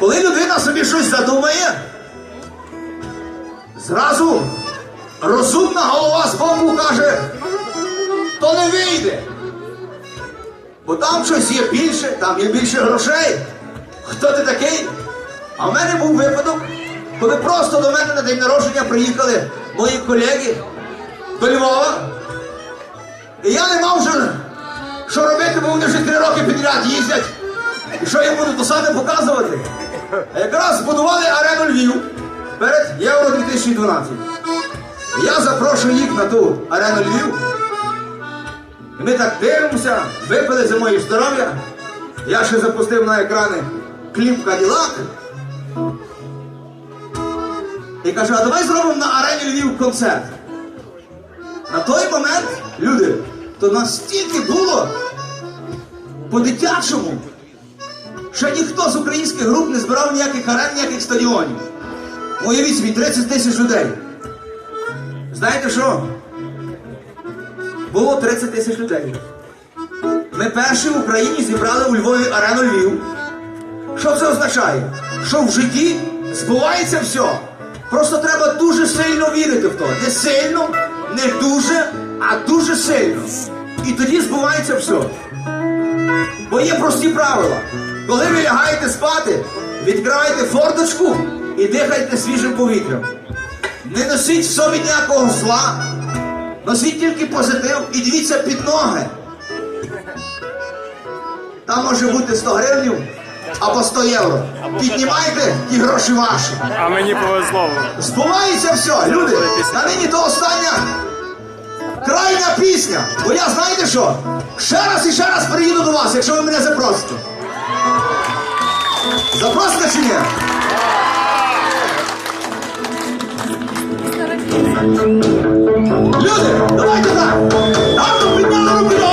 Коли людина собі щось задумає, зразу розумна голова з боку каже, то не вийде. Бо там щось є більше, там є більше грошей. Хто ти такий? А в мене був випадок, коли просто до мене на день народження приїхали мої колеги до Львова. І я не мав вже що робити, бо вони вже три роки підряд їздять. І що я буду то показувати? Якраз збудували арену Львів перед Євро 2012. Я запрошую їх на ту арену Львів. І ми так дивимося, випили за моє здоров'я. Я ще запустив на екрани кліп Каділак. І кажу, а давай зробимо на арені Львів концерт. На той момент, люди, то настільки було по-дитячому, що ніхто з українських груп не збирав ніяких арен, ніяких стадіонів. Уявіть собі, 30 тисяч людей. Знаєте що? Було 30 тисяч людей. Ми перші в Україні зібрали у Львові арену Львів. Що це означає? Що в житті збувається все. Просто треба дуже сильно вірити в то. Не сильно, не дуже, а дуже сильно. І тоді збувається все. Бо є прості правила. Коли ви лягаєте спати, відкривайте форточку і дихайте свіжим повітрям. Не носіть в собі ніякого зла, носіть тільки позитив і дивіться під ноги. Там може бути 100 гривнів або 100 євро. Піднімайте ті гроші ваші. А мені повезло. Збувається все, люди. На нині то остання крайня пісня. Бо я знаєте що? Ще раз і ще раз приїду до вас, якщо ви мене запросите. Запросите чи ні?